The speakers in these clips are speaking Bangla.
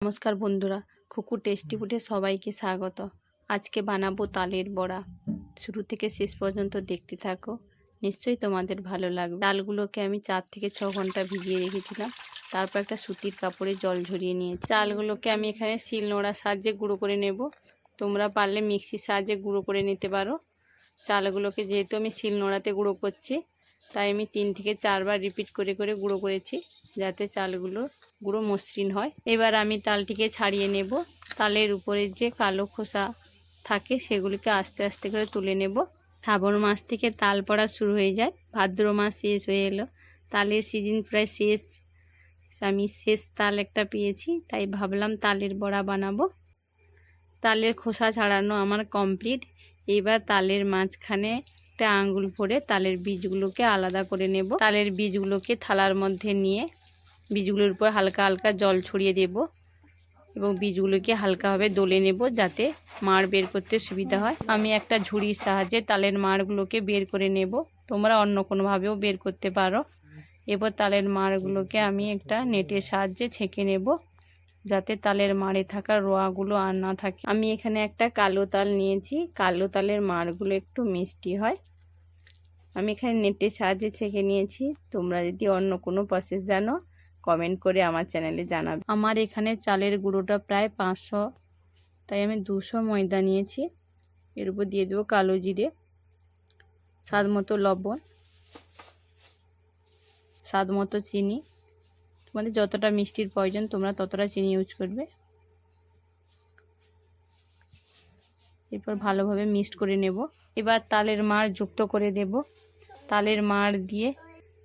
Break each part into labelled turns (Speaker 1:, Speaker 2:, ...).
Speaker 1: নমস্কার বন্ধুরা খুকু টেস্টি ফুডে সবাইকে স্বাগত। আজকে বানাবো তালের বড়া। শুরু থেকে শেষ পর্যন্ত দেখতে থাকো, নিশ্চয়ই তোমাদের ভালো লাগবে। চালগুলোকে আমি চার থেকে ছ ঘণ্টা ভিজিয়ে রেখেছিলাম, তারপর একটা সুতির কাপড়ে জল ঝরিয়ে নিয়েছি। চালগুলোকে আমি এখানে শিল নোড়ার সাহায্যে গুঁড়ো করে নেব। তোমরা পারলে মিক্সির সাহায্যে গুঁড়ো করে নিতে পারো। চালগুলোকে যেহেতু আমি শিল নোড়াতে গুঁড়ো করছি, তাই আমি তিন থেকে চারবার রিপিট করে করে গুঁড়ো করেছি, যাতে চালগুলো গুঁড়ো মসৃণ হয়। এবার আমি তালটিকে ছাড়িয়ে নেব। তালের উপরে যে কালো খোসা থাকে, সেগুলিকে আস্তে আস্তে করে তুলে নেব। শ্রাবণ মাস থেকে তাল পড়া শুরু হয়ে যায়। ভাদ্র মাস শেষ হয়ে এলো। তালের সিজন প্রায় শেষ। আমি শেষ তাল একটা পেয়েছি, তাই ভাবলাম তালের বড়া বানাবো। তালের খোসা ছাড়ানো আমার কমপ্লিট এবার তালের মাঝখানে একটা আঙ্গুল ভরে তালের বীজগুলোকে আলাদা করে নেব। তালের বীজগুলোকে থালার মধ্যে নিয়ে বীজগুলোর উপর হালকা হালকা জল ছড়িয়ে দেব এবং বীজগুলোকে হালকাভাবে দলে নেব যাতে মাড় বের করতে সুবিধা হয়। আমি একটা ঝুড়ির সাহায্যে তালের মাড়গুলোকে বের করে নেব। তোমরা অন্য কোনোভাবেও বের করতে পারো। এবার তালের মাড়গুলোকে আমি একটা নেটের সাহায্যে ছেঁকে নেব যাতে তালের মাড়ে থাকা রোয়াগুলো আর না থাকে। আমি এখানে একটা কালো তাল নিয়েছি। কালো তালের মাড়গুলো একটু মিষ্টি হয়। আমি এখানে নেটের সাহায্যে ছেঁকে নিয়েছি। তোমরা যদি অন্য কোনো প্রসেস জানো কমেন্ট করে আমার চ্যানেলে জানাবে। আমার এখানে চালের গুঁড়োটা প্রায় পাঁচশো, তাই আমি দুশো ময়দা নিয়েছি। এর উপর দিয়ে দেবো কালো জিরে, স্বাদ মতো লবণ, স্বাদ মতো চিনি। তোমাদের যতটা মিষ্টির প্রয়োজন তোমরা ততটা চিনি ইউজ করবে। এরপর ভালোভাবে মিক্সড করে নেব। এবার তালের মাড় যুক্ত করে দেব। তালের মাড় দিয়ে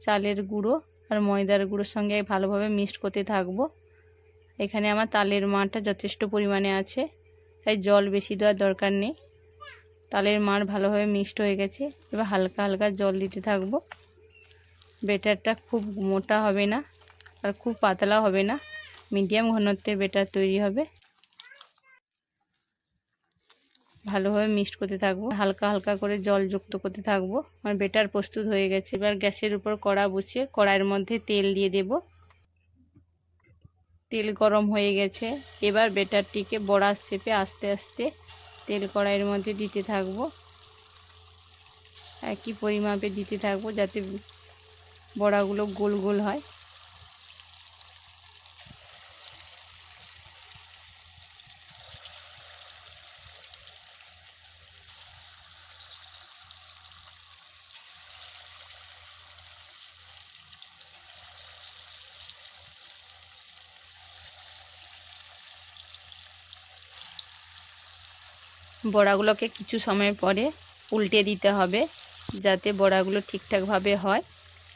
Speaker 1: চালের গুঁড়ো আর ময়দার গুঁড়োর সঙ্গে ভালোভাবে মিক্সড করতে থাকব। এখানে আমার তালের মাড়টা যথেষ্ট পরিমাণে আছে, তাই জল বেশি দেওয়ার দরকার নেই। তালের মাড় ভালোভাবে মিক্সড হয়ে গেছে, এবার হালকা হালকা জল দিতে থাকব। বেটারটা খুব মোটা হবে না আর খুব পাতলা হবে না, মিডিয়াম ঘনত্বের বেটার তৈরি হবে। ভালোভাবে মিক্সড করতে থাকব। হালকা হালকা করে জল যুক্ত করতে থাকব। আমার বেটার প্রস্তুত হয়ে গেছে। এবার গ্যাসের উপর কড়া বসিয়ে কড়াইয়ের মধ্যে তেল দিয়ে দেব। তেল গরম হয়ে গেছে। এবার বেটারটিকে বড়ার শেপে আস্তে আস্তে তেল কড়াইয়ের মধ্যে দিতে থাকব। একই পরিমাপে দিতে থাকব যাতে বড়াগুলো গোল গোল হয়। বড়াগুলোকে কিছু সময় পরে উল্টে দিতে হবে যাতে বড়াগুলো ঠিকঠাকভাবে হয়,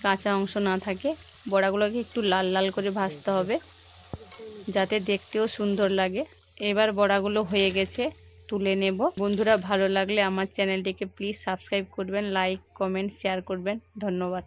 Speaker 1: কাঁচা অংশ না থাকে। বড়াগুলোকে একটু লাল লাল করে ভাজতে হবে যাতে দেখতেও সুন্দর লাগে। এবার বড়াগুলো হয়ে গেছে, তুলে নেব। বন্ধুরা, ভালো লাগলে আমার চ্যানেলটিকে প্লিজ সাবস্ক্রাইব করবেন, লাইক, কমেন্ট, শেয়ার করবেন। ধন্যবাদ।